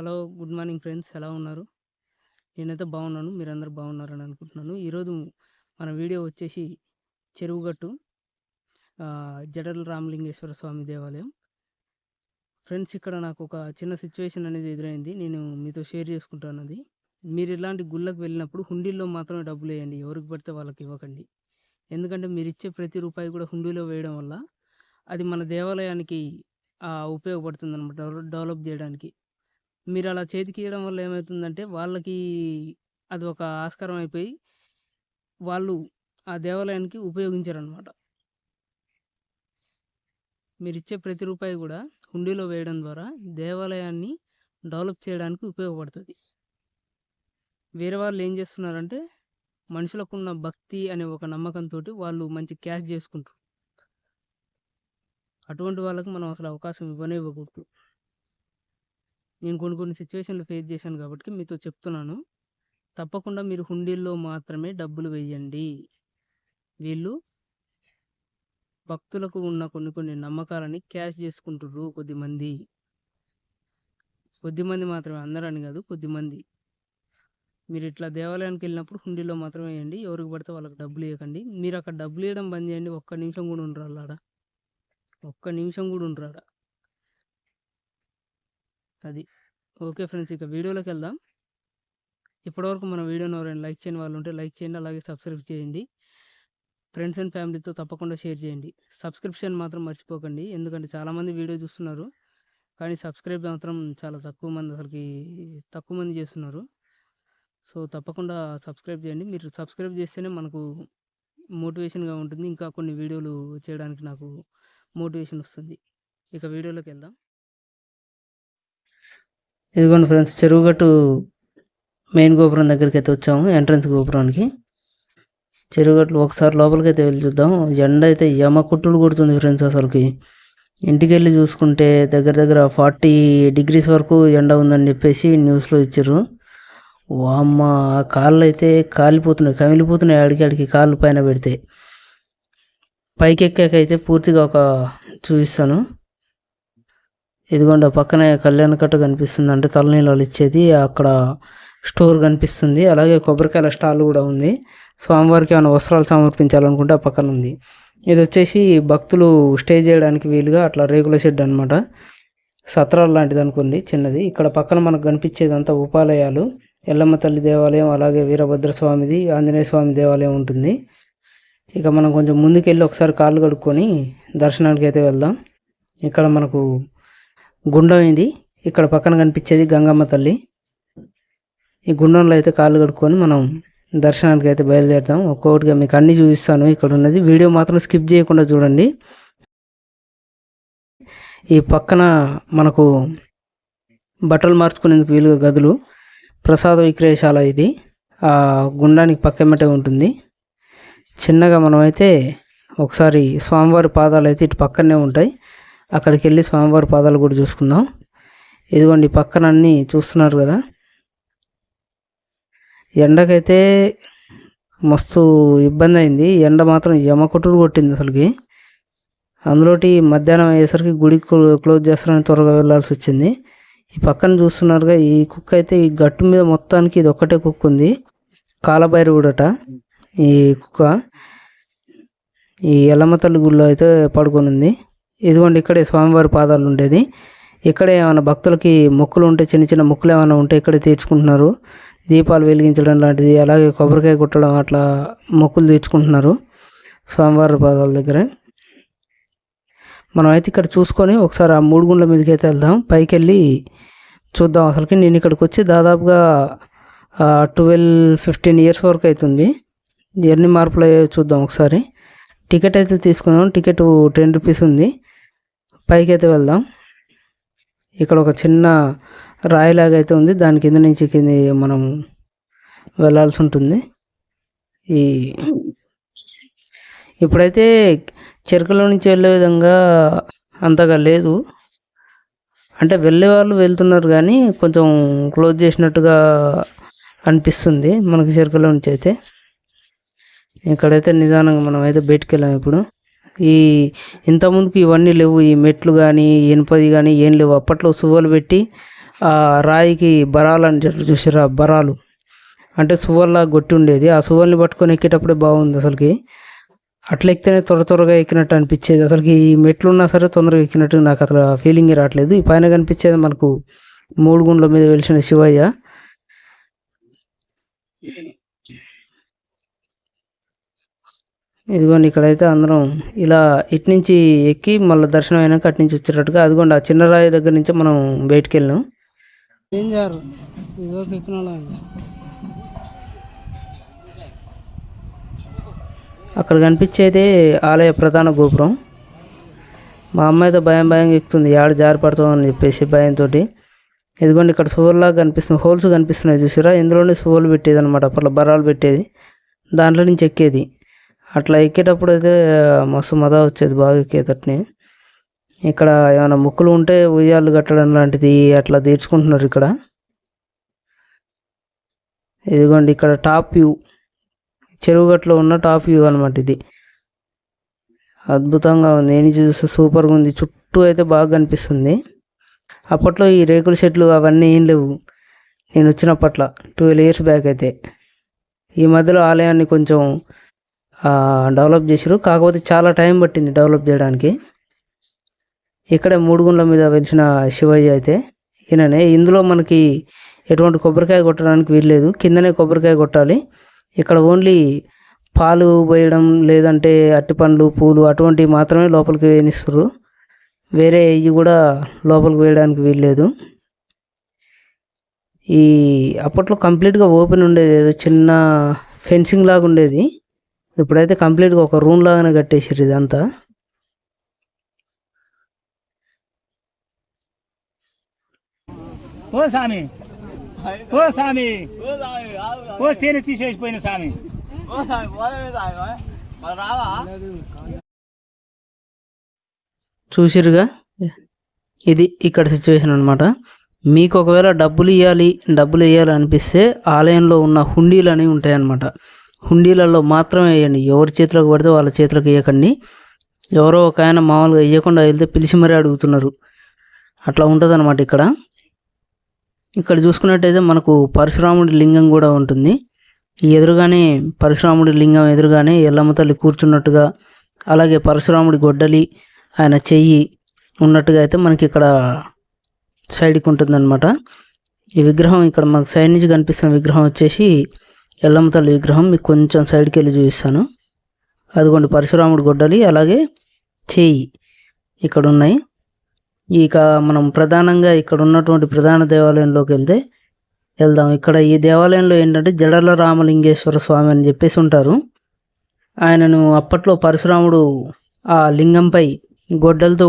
Hello good morning friends. ఎలా ఉన్నారు? నేనైతే బాగున్నాను. మీరందరూ బాగున్నారని అనుకుంటున్నాను. ఈరోజు మన వీడియో వచ్చేసి చెరువుగట్టు ఆ, జడల రామలింగేశ్వర స్వామి దేవాలయం. ఫ్రెండ్స్ ఇక్కడ నాకు ఒక చిన్న సిచ్యువేషన్ అనేది ఎదురైంది. నేను మీతో షేర్ చేసుకుంటాను అది. మీరు ఇలాంటి గుళ్ళకు వెళ్ళినప్పుడు హుండీల్లో మాత్రమే డబ్బులు వేయండి. ఎవరికి పడితే వాళ్ళకి ఇవ్వకండి. ఎందుకంటే మీరు ఇచ్చే ప్రతి రూపాయి కూడా హుండీలో వేయడం వల్ల అది మన దేవాలయానికి ఉపయోగపడుతుంది అనమాట డెవలప్ చేయడానికి. మీరు అలా చేతికి ఇవ్వడం వల్ల ఏమవుతుందంటే వాళ్ళకి అది ఒక ఆస్కారం అయిపోయి వాళ్ళు ఆ దేవాలయానికి ఉపయోగించారనమాట. మీరు ఇచ్చే ప్రతి రూపాయి కూడా హుండీలో వేయడం ద్వారా దేవాలయాన్ని డెవలప్ చేయడానికి ఉపయోగపడుతుంది. వేరే వాళ్ళు ఏం చేస్తున్నారంటే మనుషులకు ఉన్న భక్తి అనే ఒక నమ్మకంతో వాళ్ళు మంచి క్యాష్ చేసుకుంటారు అటువంటి వాళ్ళకి మనం అసలు అవకాశం ఇవ్వనే ఇవ్వకూడదు. నేను కొన్ని కొన్ని సిచ్యువేషన్లు ఫేస్ చేశాను కాబట్టి మీతో చెప్తున్నాను. తప్పకుండా మీరు హుండీల్లో మాత్రమే డబ్బులు వేయండి. వీళ్ళు భక్తులకు ఉన్న కొన్ని కొన్ని నమ్మకాలని క్యాష్ చేసుకుంటుర్రు కొద్దిమంది. కొద్దిమంది మాత్రమే అందరని కాదు కొద్దిమంది. మీరు ఇట్లా దేవాలయానికి వెళ్ళినప్పుడు హుండీలో మాత్రమే వేయండి. ఎవరికి పడితే వాళ్ళకి డబ్బులు ఇవ్వకండి. మీరు అక్కడ డబ్బులు ఇవ్వడం బంద్ చేయండి. ఒక్క నిమిషం కూడా ఉండరు ఆడ ఒక్క నిమిషం కూడా ఉండరాడా. అది. ఓకే ఫ్రెండ్స్ ఇక వీడియోలోకి వెళ్దాం. ఇప్పటివరకు మన వీడియోని ఎవరైనా లైక్ చేయని వాళ్ళు ఉంటే లైక్ చేయండి అలాగే సబ్స్క్రైబ్ చేయండి. ఫ్రెండ్స్ అండ్ ఫ్యామిలీతో తప్పకుండా షేర్ చేయండి. సబ్స్క్రిప్షన్ మాత్రం మర్చిపోకండి ఎందుకంటే చాలామంది వీడియో చూస్తున్నారు కానీ సబ్స్క్రైబ్ మాత్రం చాలా తక్కువ మంది అసలుకి తక్కువ మంది చేస్తున్నారు. సో తప్పకుండా సబ్స్క్రైబ్ చేయండి. మీరు సబ్స్క్రైబ్ చేస్తేనే మనకు మోటివేషన్గా ఉంటుంది. ఇంకా కొన్ని వీడియోలు చేయడానికి నాకు మోటివేషన్ వస్తుంది. ఇక వీడియోలోకి వెళ్దాం. ఇదిగోండి ఫ్రెండ్స్ చెరువుగట్టు మెయిన్ గోపురం దగ్గరికి అయితే వచ్చాము ఎంట్రన్స్ గోపురానికి. చెరువుగట్లు ఒకసారి లోపలికి అయితే వెళ్ళి చూద్దాం. ఎండ అయితే యమ కుట్టులు కొడుతుంది ఫ్రెండ్స్ అసలుకి. ఇంటికి వెళ్ళి చూసుకుంటే దగ్గర దగ్గర ఫార్టీ డిగ్రీస్ వరకు ఎండ ఉందని చెప్పేసి న్యూస్లో ఇచ్చారు. వామ్మ కాళ్ళు అయితే కాలిపోతున్నాయి కమిలిపోతున్నాయి అడిగి అడిగి కాళ్ళు పైన పెడితే. పైకి ఎక్కాకైతే పూర్తిగా ఒక చూపిస్తాను. ఇదిగోండి పక్కనే కళ్యాణ కట్ట కనిపిస్తుంది. అంటే తలనీళ్ళు ఇచ్చేది. అక్కడ స్టోర్ కనిపిస్తుంది. అలాగే కొబ్బరికాయల స్టాల్ కూడా ఉంది. స్వామివారికి ఏమైనా వస్త్రాలు సమర్పించాలనుకుంటే ఆ పక్కన ఉంది. ఇది వచ్చేసి భక్తులు స్టే చేయడానికి వీలుగా అట్లా రేకుల షెడ్ అనమాట సత్రాలు లాంటిది అనుకుంది చిన్నది. ఇక్కడ పక్కన మనకు కనిపించేదంతా ఉపాలయాలు. ఎల్లమ్మ తల్లి దేవాలయం అలాగే వీరభద్ర స్వామిది ఆంజనేయ స్వామి దేవాలయం ఉంటుంది. ఇక మనం కొంచెం ముందుకెళ్ళి ఒకసారి కాళ్ళు కడుక్కొని దర్శనానికి అయితే వెళ్దాం. ఇక్కడ మనకు గుండం ఇది. ఇక్కడ పక్కన కనిపించేది గంగమ్మ తల్లి. ఈ గుండంలో అయితే కాళ్ళు కడుక్కొని మనం దర్శనానికి అయితే బయలుదేరుతాం. ఒక్కొక్కటిగా మీకు అన్ని చూపిస్తాను. ఇక్కడ ఉన్నది వీడియో మాత్రం స్కిప్ చేయకుండా చూడండి. ఈ పక్కన మనకు బట్టలు మార్చుకునేందుకు వీలుగా గదులు. ప్రసాద విక్రయశాల ఇది. ఆ గుండానికి పక్కమటే ఉంటుంది. చిన్నగా మనమైతే ఒకసారి స్వామివారి పాదాలు అయితే ఇటు పక్కనే ఉంటాయి. అక్కడికి వెళ్ళి స్వామివారి పాదాలు కూడా చూసుకుందాం. ఇదిగోండి పక్కన అన్నీ చూస్తున్నారు కదా. ఎండకైతే మస్తు ఇబ్బంది అయింది ఎండ మాత్రం యమకొట్టుడు కొట్టింది అసలుకి. అందులోటి మధ్యాహ్నం అయ్యేసరికి గుడి క్లోజ్ చేస్తారని త్వరగా వెళ్ళాల్సి వచ్చింది. ఈ పక్కన చూస్తున్నారుగా ఈ కుక్క అయితే ఈ గట్టు మీద మొత్తానికి ఇది ఒక్కటే కుక్క ఉంది. కాలభైరవుడట ఈ కుక్క. ఈ ఎల్లమ్మతల్లి గుళ్ళో అయితే పడుకొని ఉంది. ఇదిగోండి ఇక్కడే స్వామివారి పాదాలు ఉండేది. ఇక్కడే ఏమైనా భక్తులకి మొక్కులు ఉంటే చిన్న చిన్న మొక్కులు ఏమైనా ఉంటే ఇక్కడే తీర్చుకుంటున్నారు. దీపాలు వెలిగించడం లాంటిది అలాగే కొబ్బరికాయ కుట్టడం అట్లా మొక్కులు తీర్చుకుంటున్నారు స్వామివారి పాదాల దగ్గర. మనం అయితే ఇక్కడ చూసుకొని ఒకసారి ఆ మూడు గుండ్ల మీదకి అయితే వెళ్దాం. పైకి వెళ్ళి చూద్దాం అసలుకి. నేను ఇక్కడికి వచ్చి దాదాపుగా ట్వెల్వ్ ఫిఫ్టీన్ ఇయర్స్ వరకు అవుతుంది. ఎన్ని మార్పులు అయ్యాయో చూద్దాం ఒకసారి. టికెట్ అయితే తీసుకుందాం. టికెట్ టెన్ రూపీస్ ఉంది. పైకి అయితే వెళ్దాం. ఇక్కడ ఒక చిన్న రాయిలాగా అయితే ఉంది. దాని కింద నుంచి కింద మనం వెళ్ళాల్సి ఉంటుంది. ఈ ఇప్పుడైతే చెరుకులో నుంచి వెళ్ళే విధంగా అంతగా లేదు. అంటే వెళ్ళే వాళ్ళు వెళ్తున్నారు కానీ కొంచెం క్లోజ్ చేసినట్టుగా అనిపిస్తుంది మనకి చెరుకులో నుంచి అయితే. ఇక్కడైతే నిదానంగా మనం అయితే బయటికి వెళ్ళాం ఇప్పుడు. ఈ ఇంతకుముందుకు ఇవన్నీ లేవు. ఈ మెట్లు కానీ ఇనుపది కానీ ఏం లేవు. అప్పట్లో సువ్వలు పెట్టి ఆ రాయికి బరాలు అని చూసారు బరాలు. అంటే సువ్వల్లా గొట్టి ఉండేది. ఆ సువ్వల్ని పట్టుకొని ఎక్కేటప్పుడే బాగుంది అసలుకి. అట్లా ఎక్కితేనే త్వర త్వరగా ఎక్కినట్టు అనిపించేది. అసలుకి ఈ మెట్లు ఉన్నా సరే తొందరగా ఎక్కినట్టు నాకు అక్కడ ఫీలింగ్ రావట్లేదు ఈ పైన కనిపించేది మనకు మూడు గుండ్ల మీద వెలిసిన శివయ్య. ఇదిగోండి ఇక్కడైతే అందరం ఇలా ఇటు నుంచి ఎక్కి మళ్ళీ దర్శనం అయినాక అటు నుంచి వచ్చేటట్టుగా అదిగోండి ఆ చిన్న రాయి దగ్గర నుంచి మనం బయటికి వెళ్ళాం ఏం చేయారు అక్కడ కనిపించేదే ఆలయ ప్రధాన గోపురం. మా అమ్మ అయితే భయం భయం ఎక్కుతుంది ఏడు జారి పడుతుందని చెప్పేసి భయంతో ఇదిగోండి ఇక్కడ సువర్లాగా కనిపిస్తుంది హోల్స్ కనిపిస్తున్నాయి చూసారా? ఇందులోనే సువర్లు పెట్టేది అనమాట అప్పట్లో బరాలు పెట్టేది. దాంట్లో నుంచి ఎక్కేది. అట్లా ఎక్కేటప్పుడు అయితే మస్తు మద వచ్చేది బాగా ఎక్కేటట్ని. ఇక్కడ ఏమైనా ముక్కులు ఉంటే ఉయ్యాలు కట్టడం లాంటిది అట్లా తీర్చుకుంటున్నారు ఇక్కడ. ఇదిగోండి ఇక్కడ టాప్ వ్యూ. చెరువు గట్లో ఉన్న టాప్ వ్యూ అనమాట ఇది. అద్భుతంగా ఉంది. నేను చూస్తే సూపర్గా ఉంది. చుట్టూ అయితే బాగా కనిపిస్తుంది. అప్పట్లో ఈ రేకుల చెట్లు అవన్నీ ఏం లేవు. నేను వచ్చినప్పట్లో ట్వెల్వ్ ఇయర్స్ బ్యాక్ అయితే. ఈ మధ్యలో ఆలయాన్ని కొంచెం డెవలప్ చేసారు. కాకపోతే చాలా టైం పట్టింది డెవలప్ చేయడానికి. ఇక్కడ మూడు గుండ్ల మీద వెలిసిన శివయ్య అయితే ఈయననే. ఇందులో మనకి ఎటువంటి కొబ్బరికాయ కొట్టడానికి వీల్లేదు. కిందనే కొబ్బరికాయ కొట్టాలి. ఇక్కడ ఓన్లీ పాలు పోయడం లేదంటే అరటిపండ్లు పూలు అటువంటివి మాత్రమే లోపలికి వేయనిస్తారు. వేరే ఇవి కూడా లోపలికి వేయడానికి వీల్లేదు. ఈ అప్పట్లో కంప్లీట్గా ఓపెన్ ఉండేది. ఏదో చిన్న ఫెన్సింగ్ లాగా ఉండేది. ఇప్పుడైతే కంప్లీట్గా ఒక రూమ్ లాగానే కట్టేసారు ఇదంతా. ఓ స్వామి ఓ స్వామి ఓ తేనె తీసేసిపోయిన స్వామి చూసిరుగా ఇది ఇక్కడ సిచ్యువేషన్ అనమాట మీకు ఒకవేళ డబ్బులు ఇవ్వాలి డబ్బులు ఇవ్వాలి అనిపిస్తే ఆలయంలో ఉన్న హుండీలు అనేవి ఉంటాయన్నమాట. హుండీలలో మాత్రమే వేయండి. ఎవరి చేతిలోకి పడితే వాళ్ళ చేతిలోకి వేయకండి. ఎవరో ఒక ఆయన మామూలుగా వేయకుండా వెళ్తే పిలిచి మరీ అడుగుతున్నారు. అట్లా ఉంటుంది ఇక్కడ. ఇక్కడ చూసుకున్నట్టయితే మనకు పరశురాముడి లింగం కూడా ఉంటుంది. ఈ ఎదురుగానే పరశురాముడి లింగం ఎదురుగానే ఎల్లమ్మ తల్లి కూర్చున్నట్టుగా అలాగే పరశురాముడి గొడ్డలి ఆయన చెయ్యి ఉన్నట్టుగా అయితే మనకి ఇక్కడ సైడ్కి ఉంటుందన్నమాట. ఈ విగ్రహం ఇక్కడ మనకు సైడ్ నుంచి కనిపిస్తున్న విగ్రహం వచ్చేసి ఎల్లమ్మ తల్లి విగ్రహం మీకు కొంచెం సైడ్కి వెళ్ళి చూపిస్తాను. అదిగోండి పరశురాముడు గొడ్డలి అలాగే చేయి ఇక్కడ ఉన్నాయి ఇక మనం ప్రధానంగా ఇక్కడ ఉన్నటువంటి ప్రధాన దేవాలయంలోకి వెళ్తే వెళ్దాం. ఇక్కడ ఈ దేవాలయంలో ఏంటంటే జడల రామలింగేశ్వర స్వామి అని చెప్పేసి ఉంటారు. ఆయనను అప్పట్లో పరశురాముడు ఆ లింగంపై గొడ్డలతో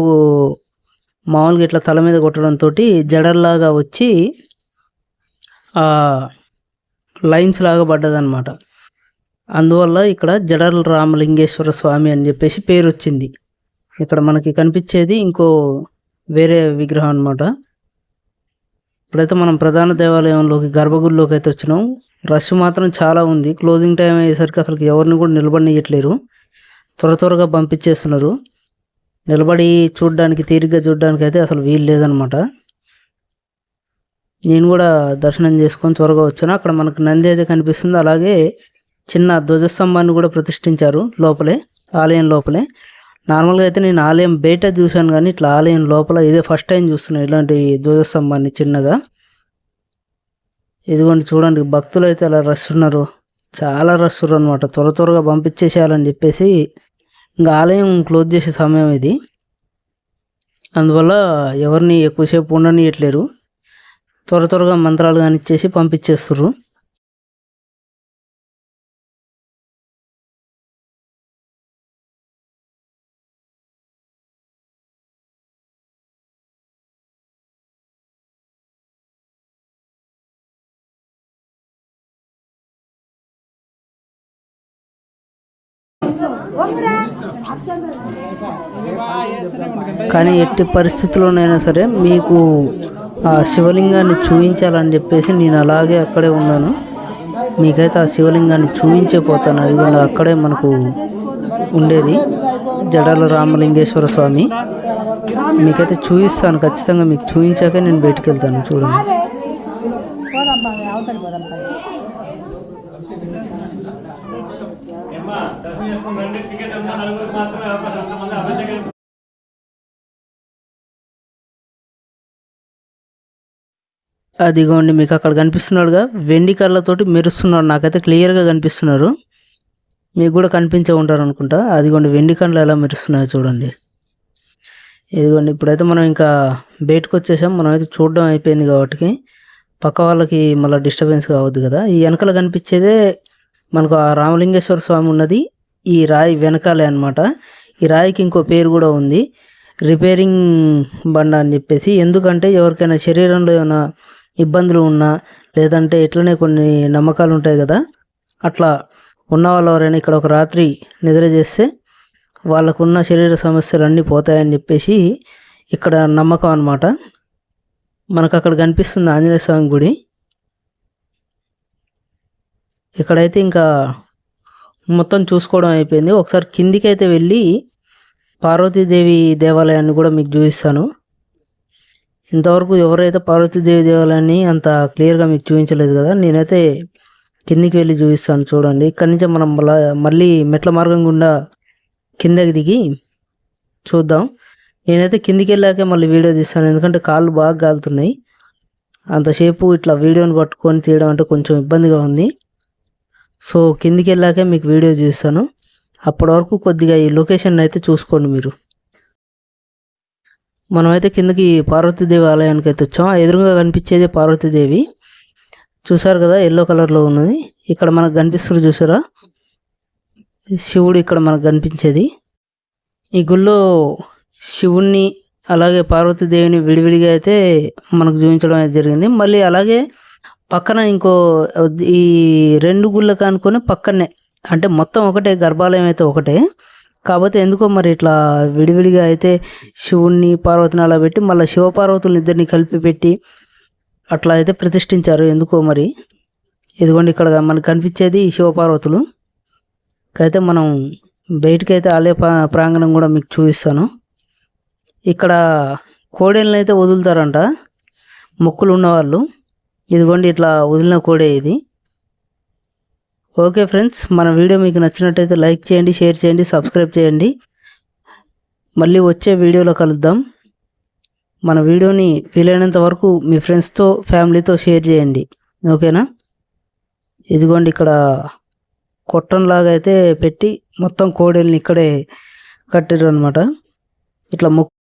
మామూలుగా ఇట్లా తల మీద కొట్టడంతో జడల్లాగా వచ్చి లైన్స్ లాగా పడ్డదనమాట అందువల్ల ఇక్కడ జడల రామలింగేశ్వర స్వామి అని చెప్పేసి పేరు వచ్చింది ఇక్కడ మనకి కనిపించేది ఇంకో వేరే విగ్రహం అనమాట ఇప్పుడైతే మనం ప్రధాన దేవాలయంలోకి గర్భగుడిలోకి అయితే వచ్చినాం. రష్ మాత్రం చాలా ఉంది. క్లోజింగ్ టైం అయ్యేసరికి అసలు ఎవరిని కూడా నిలబడినియట్లేరు. త్వర త్వరగా పంపించేస్తున్నారు. నిలబడి చూడడానికి తీరిగ్గా చూడడానికి అయితే అసలు వీలు లేదనమాట నేను కూడా దర్శనం చేసుకొని త్వరగా వచ్చాను. అక్కడ మనకు నంది అయితే కనిపిస్తుంది. అలాగే చిన్న ధ్వజస్తంభాన్ని కూడా ప్రతిష్ఠించారు లోపలే ఆలయం లోపలే. నార్మల్గా అయితే నేను ఆలయం బయట చూశాను కానీ ఇట్లా ఆలయం లోపల ఇదే ఫస్ట్ టైం చూస్తున్నాను ఇలాంటి ధ్వజస్తంభాన్ని చిన్నగా. ఇదిగోండి చూడండి భక్తులు అయితే అలా రష్ ఉన్నారు. చాలా రష్ అనమాట త్వర త్వరగా పంపించేసేయాలని చెప్పేసి ఇంకా ఆలయం క్లోజ్ చేసే సమయం ఇది. అందువల్ల ఎవరిని ఎక్కువసేపు ఉండనియట్లేరు. త్వర త్వరగా మంత్రాలు కానీ ఇచ్చేసి పంపించేస్తుర్రు. కానీ ఎట్టి పరిస్థితుల్లోనైనా సరే మీకు ఆ శివలింగాన్ని చూపించాలని చెప్పేసి నేను అలాగే అక్కడే ఉన్నాను. మీకైతే ఆ శివలింగాన్ని చూపించే పోతాను. అది కూడా అక్కడే మనకు ఉండేది జడాల రామలింగేశ్వర స్వామి. మీకైతే చూపిస్తాను ఖచ్చితంగా మీకు చూపించాక నేను బయటికి వెళ్తాను చూడండి అదిగోండి మీకు అక్కడ కనిపిస్తున్నాడుగా. వెండి కళ్ళతోటి మెరుస్తున్నాడు నాకైతే క్లియర్గా కనిపిస్తున్నారు. మీకు కూడా కనిపించే ఉంటారు అనుకుంటా. అదిగోండి వెండి కళ్ళు ఎలా మెరుస్తున్నాయో చూడండి. ఇదిగోండి ఇప్పుడైతే మనం ఇంకా బయటకు వచ్చేసాం. మనం అయితే చూడడం అయిపోయింది కాబట్టి పక్క వాళ్ళకి మళ్ళీ డిస్టర్బెన్స్ కావద్దు కదా. ఈ వెనకాల కనిపించేదే మనకు ఆ రామలింగేశ్వర స్వామి ఉన్నది. ఈ రాయి వెనకాలే అనమాట ఈ రాయికి ఇంకో పేరు కూడా ఉంది. రిపేరింగ్ బండ అని చెప్పేసి. ఎందుకంటే ఎవరికైనా శరీరంలో ఏమైనా ఇబ్బందులు ఉన్నా లేదంటే ఇట్లనే కొన్ని నమ్మకాలు ఉంటాయి కదా అట్లా ఉన్న వాళ్ళు ఎవరైనా ఇక్కడ ఒక రాత్రి నిద్ర చేస్తే వాళ్ళకున్న శరీర సమస్యలు అన్నీ పోతాయని చెప్పేసి ఇక్కడ నమ్మకం అనమాట మనకు అక్కడ కనిపిస్తుంది ఆంజనేయ స్వామి గుడి. ఇక్కడైతే ఇంకా మొత్తం చూసుకోవడం అయిపోయింది. ఒకసారి కిందికి అయితే వెళ్ళి పార్వతీదేవి దేవాలయాన్ని కూడా మీకు చూపిస్తాను. ఇంతవరకు ఎవరైతే పార్వతీదేవి దేవాలయాన్ని అంత క్లియర్గా మీకు చూపించలేదు కదా నేనైతే కిందికి వెళ్ళి చూపిస్తాను చూడండి. ఇక్కడి నుంచి మనం మళ్ళా మళ్ళీ మెట్ల మార్గం గుండా కిందకి దిగి చూద్దాం. నేనైతే కిందికి వెళ్ళాకే మళ్ళీ వీడియో తీస్తాను ఎందుకంటే కాళ్ళు బాగా కాలుతున్నాయి అంతసేపు ఇట్లా వీడియోని పట్టుకొని తీయడం అంటే కొంచెం ఇబ్బందిగా ఉంది. సో కిందికి వెళ్ళాకే మీకు వీడియో చూస్తాను అప్పటి వరకు కొద్దిగా ఈ లొకేషన్ అయితే చూసుకోండి మీరు. మనమైతే కిందకి పార్వతీదేవి ఆలయానికి అయితే వచ్చాం ఎదురుగా కనిపించేది పార్వతీదేవి. చూసారు కదా ఎల్లో కలర్లో ఉన్నది. ఇక్కడ మనకు కనిపిస్తుంది చూసారా? శివుడు ఇక్కడ మనకు కనిపించేది. ఈ గుళ్ళో శివుణ్ణి అలాగే పార్వతీదేవిని విడివిడిగా అయితే మనకు చూపించడం అయితే జరిగింది. మళ్ళీ అలాగే పక్కన ఇంకో ఈ రెండు గుళ్ళకు అనుకుని పక్కనే అంటే మొత్తం ఒకటే గర్భాలయం అయితే ఒకటే. కాకపోతే ఎందుకో మరి ఇట్లా విడివిడిగా అయితే శివుణ్ణి పార్వతిని అలా పెట్టి మళ్ళీ శివపార్వతులను ఇద్దరిని కలిపి పెట్టి అట్లా అయితే ప్రతిష్ఠించారు. ఎందుకో మరి? ఇదిగోండి ఇక్కడ మనకు కనిపించేది శివపార్వతులు. అయితే మనం బయటకైతే ఆలయ ప్రా- ప్రాంగణం కూడా మీకు చూపిస్తాను. ఇక్కడ కోడేళ్ళని అయితే వదులుతారంట. మొక్కులు ఉన్నవాళ్ళు. ఇదిగోండి ఇట్లా వదిలిన కోడే ఇది. ఓకే ఫ్రెండ్స్ మన వీడియో మీకు నచ్చినట్టయితే లైక్ చేయండి షేర్ చేయండి సబ్స్క్రైబ్ చేయండి. మళ్ళీ వచ్చే వీడియోలో కలుద్దాం. మన వీడియోని వీలైనంత వరకు మీ ఫ్రెండ్స్తో ఫ్యామిలీతో షేర్ చేయండి. ఓకేనా? ఇదిగోండి ఇక్కడ కొట్టంలాగా అయితే పెట్టి మొత్తం కోడెల్ని ఇక్కడే కట్టారు అనమాట ఇట్లా మొక్కు